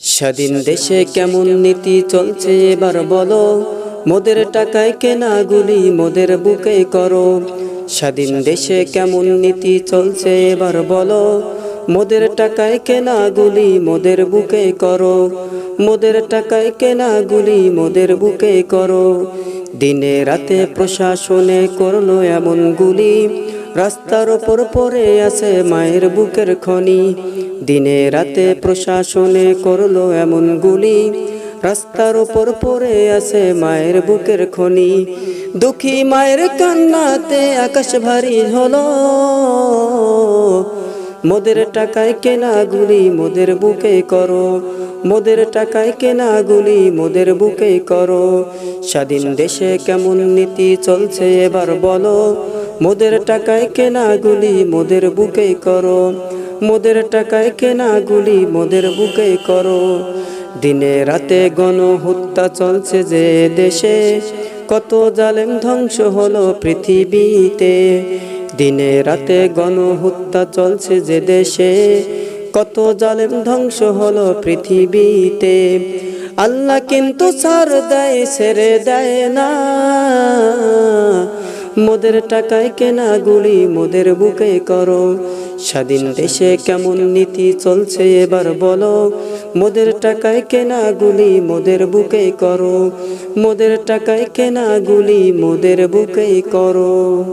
স্বাধীন দেশে কেমন নীতি চলছে এবার বলো। মোদের টাকায় কেনা গুলি মোদের বুকে করো। স্বাধীন দেশে কেমন নীতি চলছে এবার বলো। মোদের টাকায় কেনা গুলি মোদের বুকে করো। মোদের টাকায় কেনা গুলি মোদের বুকে করো। দিনে রাতে প্রশাসনে করল এমন গুলি। রাস্তার ওপর পরে আছে মায়ের বুকের খনি। দিনে রাতে প্রশাসনে করল এমন গুলি। রাস্তার ওপর পড়ে আছে মায়ের বুকের খনি। দুঃখী মায়ের কান্নাতে আকাশ ভারী হলো। মোদের টাকায় কেনা গুলি মোদের বুকে করো। মোদের টাকায় কেনা গুলি মোদের বুকে করো। স্বাধীন দেশে কেমন নীতি চলছে এবার বলো। মোদের টাকায় কেনা গুলি মোদের বুকে করো। মোদের টাকায় কেনা গুলি মোদের বুকে করো। দিনে রাতে গণ হত্যা চলছে যে দেশে। কত জালেম ধ্বংস হলো পৃথিবীতে। দিনে রাতে গণ হত্যা চলছে যে দেশে। কত জালেম ধ্বংস হলো পৃথিবীতে। আল্লাহ কিন্তু সার দেয়, ছেড়ে দেয় না। মোদের টাকায় কেনা গুলি মোদের বুকে করো। স্বাধীন দেশে কেমন নীতি চলছে এবার বলো। মোদের টাকায় কেনা গুলি মোদের বুকে করো। মোদের টাকায় কেনা গুলি মোদের বুকে করো।